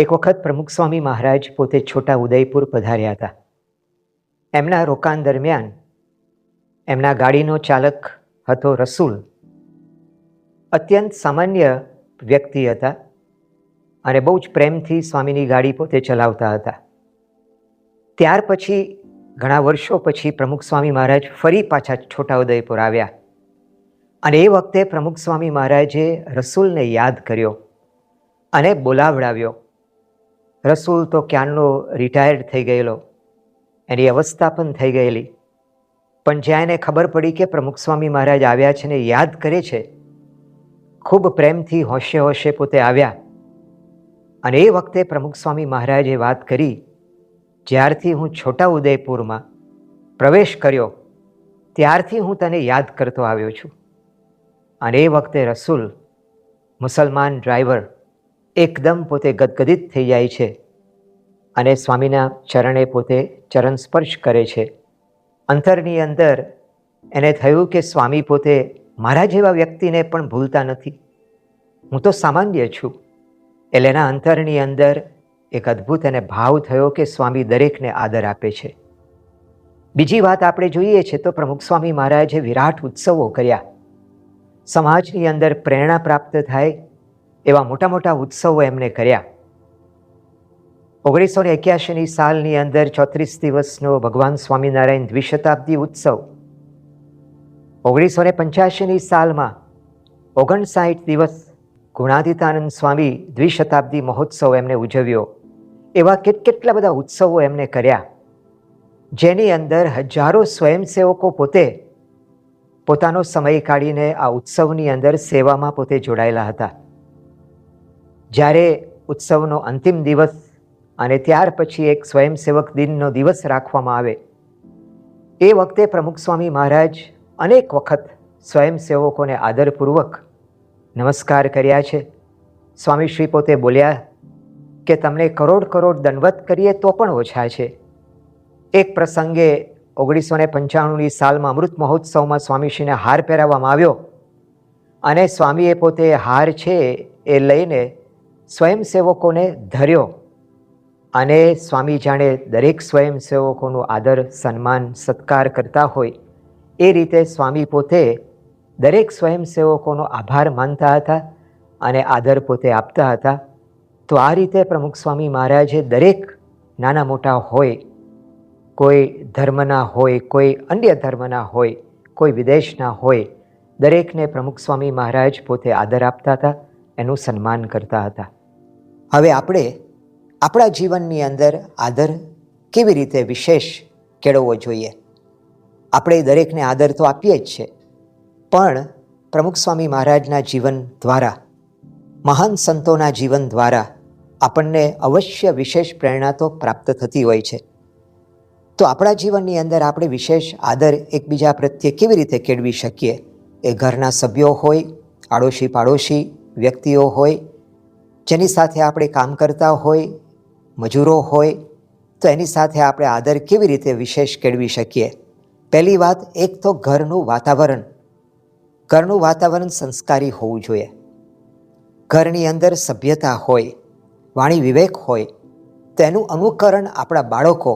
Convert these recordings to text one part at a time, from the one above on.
એક વખત પ્રમુખ સ્વામી મહારાજ પોતે છોટા ઉદયપુર પધાર્યા હતા. એમના રોકાણ દરમિયાન એમના ગાડીનો ચાલક હતો રસૂલ. અત્યંત સામાન્ય વ્યક્તિ હતા અને બહુ જ પ્રેમથી સ્વામીની ગાડી પોતે ચલાવતા હતા. ત્યાર પછી, ઘણા વર્ષો પછી પ્રમુખ સ્વામી મહારાજ ફરી પાછા છોટાઉદેપુર આવ્યા અને એ વખતે પ્રમુખ સ્વામી મહારાજે રસૂલને યાદ કર્યો અને બોલાવડાવ્યો. રસૂલ તો ક્યારનો રિટાયર્ડ થઈ ગયેલો? એની અવસ્થા પણ થઈ ગયેલી. પણ જ્યાં એને ખબર પડી કે પ્રમુખ સ્વામી મહારાજ આવ્યા છે ને યાદ કરે છે, ખૂબ પ્રેમથી હોશે હોશે પોતે આવ્યા. અને એ વખતે પ્રમુખ સ્વામી મહારાજે વાત કરી, જ્યારથી હું છોટા ઉદયપુરમાં પ્રવેશ કર્યો, ત્યારથી હું તને યાદ કરતો આવ્યો છું. અને એ વખતે રસૂલ, મુસલમાન ડ્રાઈવર એકદમ પોતે ગદગદિત થઈ જાય છે અને સ્વામીના ચરણે પોતે ચરણ સ્પર્શ કરે છે. અંતરની અંદર એને થયું કે સ્વામી પોતે મારા જેવા વ્યક્તિને પણ ભૂલતા નથી. હું તો સામાન્ય છું. એટલે એના અંતરની અંદર એક અદ્ભુત એને ભાવ થયો કે સ્વામી દરેકને આદર આપે છે. બીજી વાત આપણે જોઈએ છે તો પ્રમુખ સ્વામી મહારાજે વિરાટ ઉત્સવો કર્યા. સમાજની અંદર પ્રેરણા પ્રાપ્ત થાય એવા મોટા મોટા ઉત્સવો એમણે કર્યા. ઓગણીસો ને એક્યાસીની સાલની અંદર ચોત્રીસ દિવસનો ભગવાન સ્વામિનારાયણ દ્વિશતાબ્દી ઉત્સવ. ઓગણીસો ને પંચ્યાસીની સાલમાં ઓગણસાઠ દિવસ ગુણાદિતાનંદ સ્વામી દ્વિશતાબ્દી મહોત્સવ એમને ઉજવ્યો. એવા કેટકેટલા બધા ઉત્સવો એમને કર્યા. જેની અંદર હજારો સ્વયંસેવકો પોતે પોતાનો સમય કાઢીને આ ઉત્સવની અંદર સેવામાં પોતે જોડાયેલા હતા. જ્યારે ઉત્સવનો અંતિમ દિવસ અને ત્યાર પછી એક સ્વયંસેવક દિનનો દિવસ રાખવામાં આવે, એ વખતે પ્રમુખ સ્વામી મહારાજ અનેક વખત સ્વયંસેવકોને આદરપૂર્વક નમસ્કાર કર્યા છે. સ્વામી શ્રી પોતે બોલ્યા કે, તમને કરોડ કરોડ દંડવત કરીએ તો પણ ઓછા છે. એક પ્રસંગે ઓગણીસો ને પંચાણુંની સાલમાં અમૃત મહોત્સવમાં સ્વામીશ્રીને હાર પહેરાવવામાં આવ્યો અને સ્વામીએ પોતે હાર છે એ લઈને સ્વયંસેવકોને ધર્યો અને સ્વામી જાણે દરેક સ્વયંસેવકોનું આદર, સન્માન, સત્કાર કરતા હોય, એ રીતે સ્વામી પોતે દરેક સ્વયંસેવકોનો આભાર માનતા હતા અને આદર પોતે આપતા હતા. તો આ રીતે પ્રમુખ સ્વામી મહારાજે દરેક નાના મોટા હોય, કોઈ ધર્મના હોય, કોઈ અન્ય ધર્મના હોય, કોઈ વિદેશના હોય, દરેકને પ્રમુખ સ્વામી મહારાજ પોતે આદર આપતા હતા, એનું સન્માન કરતા હતા. હવે આપણે આપણા જીવનની અંદર આદર કેવી રીતે વિશેષ કેળવવો જોઈએ? આપણે દરેકને આદર તો આપીએ જ છે, પણ પ્રમુખ સ્વામી મહારાજના જીવન દ્વારા, મહાન સંતોના જીવન દ્વારા આપણને અવશ્ય વિશેષ પ્રેરણા તો પ્રાપ્ત થતી હોય છે. તો આપણા જીવનની અંદર આપણે વિશેષ આદર એકબીજા પ્રત્યે કેવી રીતે કેળવી શકીએ? એ ઘરના સભ્યો હોય આડોશી પાડોશી વ્યક્તિઓ હોય જેની સાથે આપણે કામ કરતા હોય, મજૂરો હોય, તો એની સાથે આપણે આદર કેવી રીતે વિશેષ કેળવી શકીએ? પહેલી વાત, એક તો ઘરનું વાતાવરણ. ઘરનું વાતાવરણ સંસ્કારી હોવું જોઈએ. ઘરની અંદર સભ્યતા હોય, વાણી વિવેક હોય તેનું અનુકરણ આપણા બાળકો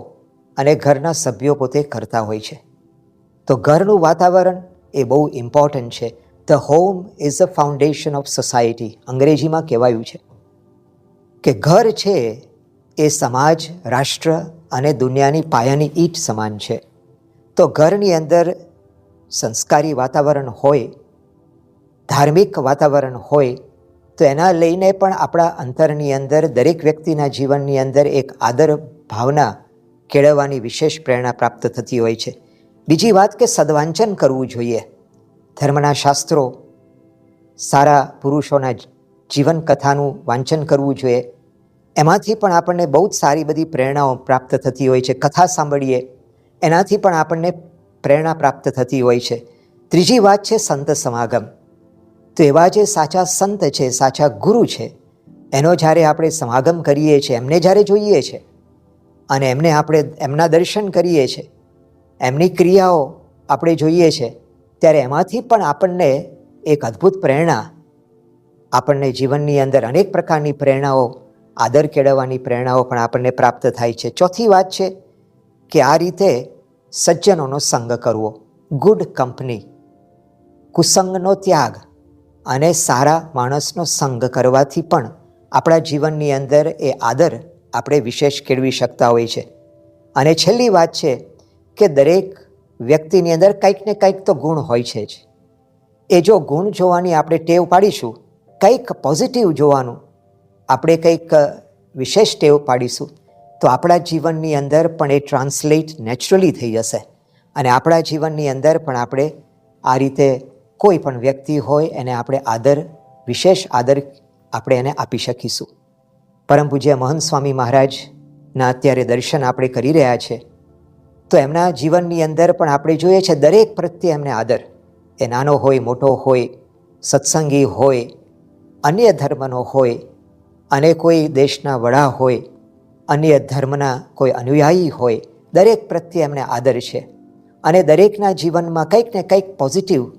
અને ઘરના સભ્યો પોતે કરતા હોય છે. તો ઘરનું વાતાવરણ એ બહુ ઇમ્પોર્ટન્ટ છે. The home is a foundation of society અંગ્રેજીમાં કહેવાયું છે. કે ઘર છે એ સમાજ, રાષ્ટ્ર અને દુનિયાની પાયાની ઈટ સમાન છે. તો ઘરની અંદર સંસ્કારી વાતાવરણ હોય, ધાર્મિક વાતાવરણ હોય, તો એના લઈને પણ આપણા અંતરની અંદર, દરેક વ્યક્તિના જીવનની અંદર એક આદર ભાવના કેળવવાની વિશેષ પ્રેરણા પ્રાપ્ત થતી હોય છે. બીજી વાત કે સદવાંચન કરવું જોઈએ. ધર્મના શાસ્ત્રો સારા પુરુષોના જીવન કથાનું વાંચન કરવું જોઈએ. એમાંથી પણ આપણને બહુ જ સારી બધી પ્રેરણાઓ પ્રાપ્ત થતી હોય છે. કથા સાંભળીએ, એનાથી પણ આપણને પ્રેરણા પ્રાપ્ત થતી હોય છે. ત્રીજી વાત છે સંત સમાગમ. તો એવા જે સાચા સંત છે, સાચા ગુરુ છે, એનો જ્યારે આપણે સમાગમ કરીએ છીએ, એમને જ્યારે જોઈએ છે, અને એમને આપણે એમના દર્શન કરીએ છીએ એમની ક્રિયાઓ આપણે જોઈએ છે, ત્યારે એમાંથી પણ આપણને એક અદ્ભુત પ્રેરણા, આપણને જીવનની અંદર અનેક પ્રકારની પ્રેરણાઓ આદર કેળવવાની પ્રેરણાઓ પણ આપણને પ્રાપ્ત થાય છે. ચોથી વાત છે કે આ રીતે સજ્જનોનો સંગ કરવો. ગુડ કંપની કુસંગનો ત્યાગ અને સારા માણસનો સંગ કરવાથી પણ આપણા જીવનની અંદર એ આદર આપણે વિશેષ કેળવી શકતા હોય છે. અને છેલ્લી વાત છે કે દરેક વ્યક્તિની અંદર કંઈક ને કંઈક તો ગુણ હોય છે જ. એ જો ગુણ જોવાની આપણે ટેવ પાડીશું, કંઈક પોઝિટિવ જોવાનું આપણે કંઈક વિશેષ ટેવ પાડીશું, તો આપણા જીવનની અંદર પણ એ ટ્રાન્સલેટ નેચરલી થઈ જશે. અને આપણા જીવનની અંદર પણ આપણે આ રીતે કોઈ પણ વ્યક્તિ હોય એને આપણે આદર, વિશેષ આદર આપણે એને આપી શકીશું. પરમ પૂજ્ય મહંત સ્વામી મહારાજના અત્યારે દર્શન આપણે કરી રહ્યા છે. તો એમના જીવનની અંદર પણ આપણે જોઈએ છે દરેક પ્રત્યે એમને આદર. એ નાનો હોય, મોટો હોય, સત્સંગી હોય, અન્ય ધર્મનો હોય અને કોઈ દેશના વડા હોય, અન્ય ધર્મના કોઈ અનુયાયી હોય, દરેક પ્રત્યે એમને આદર છે. અને દરેકના જીવનમાં કંઈક ને કંઈક પોઝિટિવ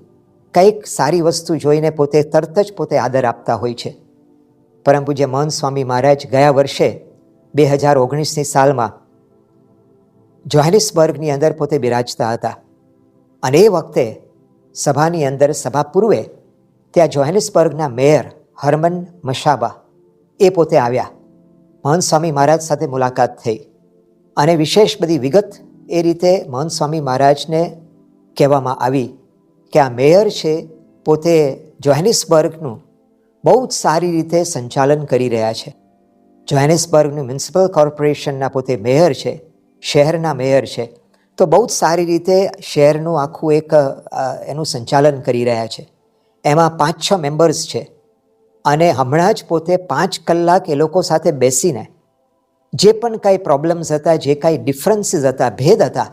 કંઈક સારી વસ્તુ જોઈને પોતે તરત જ પોતે આદર આપતા હોય છે. પરમ પૂજ્ય મહંત સ્વામી મહારાજ ગયા વર્ષે બે હજાર ઓગણીસની સાલમાં જોહાનિસબર્ગની અંદર પોતે બિરાજતા હતા. અને એ વખતે સભાની અંદર સભા પૂર્વે ત્યાં જોહાનિસબર્ગના મેયર હરમન મશાબા એ પોતે આવ્યા. મહંત સ્વામી મહારાજ સાથે મુલાકાત થઈ અને વિશેષ બધી વિગત એ રીતે મહંત સ્વામી મહારાજને કહેવામાં આવી કે આ મેયર છે, પોતે જોહેનિસબર્ગનું બહુ જ સારી રીતે સંચાલન કરી રહ્યા છે. જોહેનિસબર્ગનું મ્યુનિસિપલ કોર્પોરેશનના પોતે મેયર છે, શહેરના મેયર છે, તો બહુ જ સારી રીતે શહેરનું આખું એક એનું સંચાલન કરી રહ્યા છે. એમાં પાંચ છ મેમ્બર્સ છે. અને હમણાં જ પોતે પાંચ કલાક એ લોકો સાથે બેસીને જે પણ કાંઈ પ્રોબ્લેમ્સ હતા, જે કાંઈ ડિફરન્સીસ હતા, ભેદ હતા,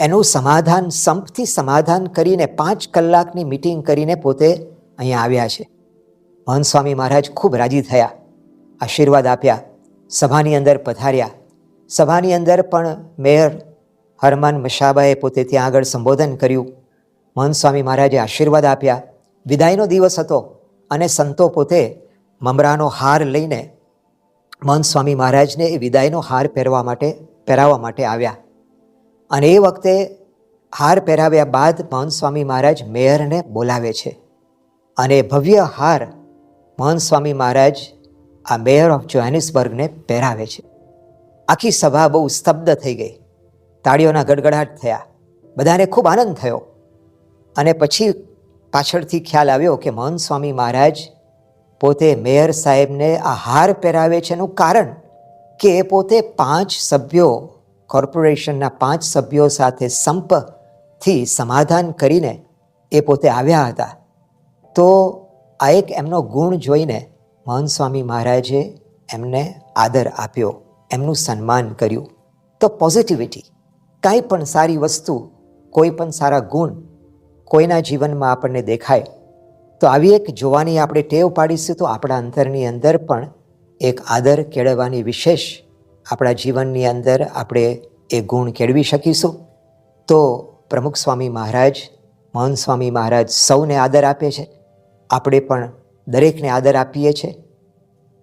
એનું સમાધાન, સંપથી સમાધાન કરીને પાંચ કલાકની મિટિંગ કરીને પોતે અહીંયા આવ્યા છે. મહંત સ્વામી મહારાજ ખૂબ રાજી થયા, આશીર્વાદ આપ્યા, સભાની અંદર પધાર્યા. સભાની અંદર પણ મેયર હરમાન મશાબાએ પોતે ત્યાં આગળ સંબોધન કર્યું. મહંત સ્વામી મહારાજે આશીર્વાદ આપ્યા. વિદાયનો દિવસ હતો. અને સંતો પોતે મમરાનો હાર લઈને મહંત સ્વામી મહારાજને એ વિદાયનો હાર પહેરવા માટે, પહેરાવવા માટે આવ્યા. અને એ વખતે હાર પહેરાવ્યા બાદ મહંત સ્વામી મહારાજ મેયરને બોલાવે છે. અને ભવ્ય હાર મહંત સ્વામી મહારાજ આ મેયર ઓફ જોહેનિસબર્ગને પહેરાવે છે. આખી સભા બહુ સ્તબ્ધ થઈ ગઈ. તાળીઓના ગડગડાટ થયા. બધાને ખૂબ આનંદ થયો. અને પછી પાછળથી ખ્યાલ આવ્યો કે મહંત સ્વામી મહારાજ પોતે મેયર સાહેબને આ હાર પહેરાવે છે એનું કારણ કે એ પોતે પાંચ સભ્યો, કોર્પોરેશનના પાંચ સભ્યો સાથે સંપથી સમાધાન કરીને એ પોતે આવ્યા હતા. તો આ એક એમનો ગુણ જોઈને મહંત સ્વામી મહારાજે એમને આદર આપ્યો, એમનું સન્માન કર્યું. તો પોઝિટિવિટી કાંઈ પણ સારી વસ્તુ, કોઈ પણ સારા ગુણ કોઈના જીવનમાં આપણને દેખાય, તો આવી એક જોવાની આપણે ટેવ પાડીશું તો આપણા અંતરની અંદર પણ એક આદર કેળવવાની વિશેષ આપણા જીવનની અંદર આપણે એ ગુણ કેળવી શકીશું. તો પ્રમુખ સ્વામી મહારાજ, મહંત સ્વામી મહારાજ સૌને આદર આપે છે. આપણે પણ દરેકને આદર આપીએ છીએ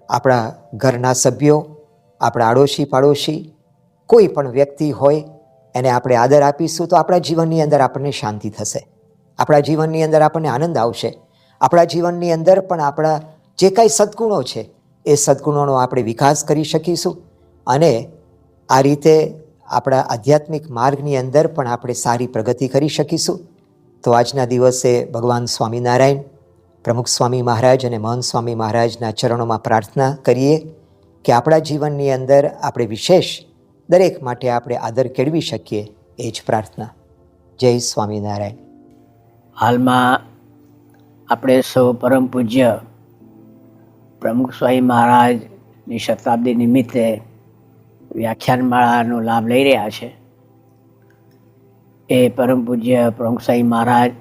આપણા ઘરના સભ્યો, આપણા આડોશી પાડોશી કોઈ પણ વ્યક્તિ હોય, એને આપણે આદર આપીશું તો આપણા જીવનની અંદર આપણને શાંતિ થશે. આપણા જીવનની અંદર આપણને આનંદ આવશે. આપણા જીવનની અંદર પણ આપણા જે કાંઈ સદ્ગુણો છે, એ સદ્ગુણોનો આપણે વિકાસ કરી શકીશું અને આ રીતે આપણા આધ્યાત્મિક માર્ગની અંદર પણ આપણે સારી પ્રગતિ કરી શકીશું. તો આજના દિવસે ભગવાન સ્વામિનારાયણ, પ્રમુખ સ્વામી મહારાજ અને મહંત સ્વામી મહારાજના ચરણોમાં પ્રાર્થના કરીએ કે આપણા જીવનની અંદર આપણે વિશેષ દરેક માટે આપણે આદર કેળવી શકીએ એ જ પ્રાર્થના. જય સ્વામિનારાયણ. હાલમાં આપણે સૌ પરમ પૂજ્ય પ્રમુખ સ્વામી મહારાજની શતાબ્દી નિમિત્તે વ્યાખ્યાનમાળાનો લાભ લઈ રહ્યા છે. એ પરમ પૂજ્ય પ્રમુખ સ્વામી મહારાજ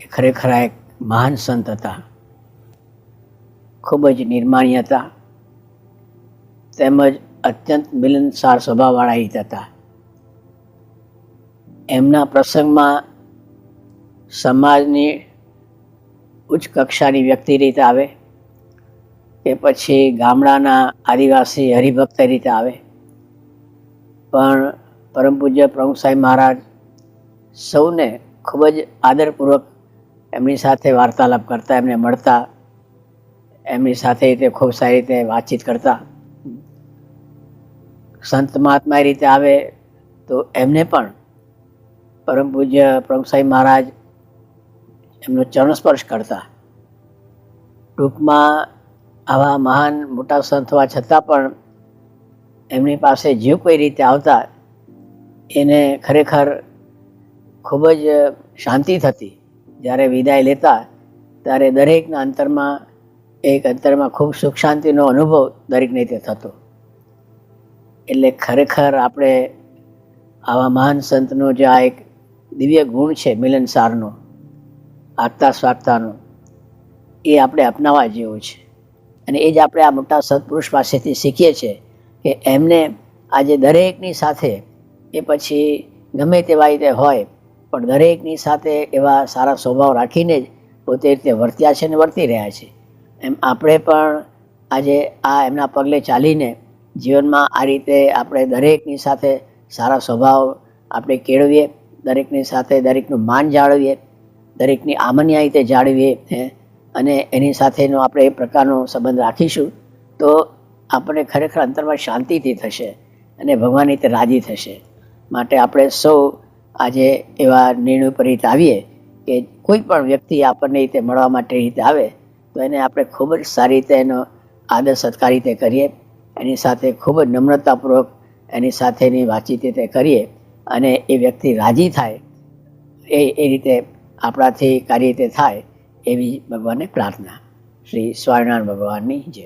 એ ખરેખર એક મહાન સંત હતા. ખૂબ જ નિર્માણી હતા. તેમજ અત્યંત મિલનસાર સ્વભાવવાળા હિત હતા. એમના પ્રસંગમાં સમાજની ઉચ્ચ કક્ષાની વ્યક્તિ રીતે આવે કે પછી ગામડાના આદિવાસી હરિભક્ત રીતે આવે. પણ પરમ પૂજ્ય પ્રમુખ સાહેબ મહારાજ સૌને ખૂબ જ આદરપૂર્વક એમની સાથે વાર્તાલાપ કરતા, એમને મળતા, એમની સાથે રીતે ખૂબ સારી રીતે વાતચીત કરતા. સંત મહાત્મા રીતે આવે તો એમને પણ પરમ પૂજ્ય પ્રમુખ સાહેબ મહારાજ એમનો ચરણ સ્પર્શ કરતા. ટૂંકમાં આવા મહાન મોટા સંત હોવા છતાં પણ એમની પાસે જે કોઈ રીતે આવતા, એને ખરેખર ખૂબ જ શાંતિ થતી. જ્યારે વિદાય લેતા, ત્યારે દરેકના અંતરમાં, એક અંતરમાં ખૂબ સુખ શાંતિનો અનુભવ દરેકને તે થતો. એટલે ખરેખર આપણે આવા મહાન સંતનો જે આ એક દિવ્ય ગુણ છે મિલનસારનો આગતા સ્વાગતાનો એ આપણે અપનાવવા જેવું છે. અને એ જ આપણે આ મોટા સત્પુરુષ પાસેથી શીખીએ છીએ કે એમને આજે દરેકની સાથે એ પછી ગમે તેવા રીતે હોય, પણ દરેકની સાથે એવા સારા સ્વભાવ રાખીને જ પોતે રીતે વર્ત્યા છે અને વર્તી રહ્યા છે. એમ આપણે પણ આજે આ એમના પગલે ચાલીને જીવનમાં આ રીતે આપણે દરેકની સાથે સારા સ્વભાવ આપણે કેળવીએ, દરેકની સાથે દરેકનું માન જાળવીએ દરેકની આમન્યાયી રીતે જાળવીએ અને એની સાથેનો આપણે એ પ્રકારનો સંબંધ રાખીશું, તો આપણને ખરેખર અંતરમાં શાંતિથી થશે અને ભગવાન રીતે રાજી થશે. માટે આપણે સૌ આજે એવા નિર્ણય પર રીતે આવીએ કે કોઈ પણ વ્યક્તિ આપણને રીતે મળવા માટે રીતે આવે, તો એને આપણે ખૂબ જ સારી રીતે એનો આદર સત્કાર રીતે કરીએ, એની સાથે ખૂબ જ નમ્રતાપૂર્વક એની સાથેની વાતચીત રીતે કરીએ, અને એ વ્યક્તિ રાજી થાય, એ એ રીતે આપણાથી કાર્ય રીતે થાય એવી ભગવાનને પ્રાર્થના. શ્રી સ્વામિનારાયણ ભગવાનની જય.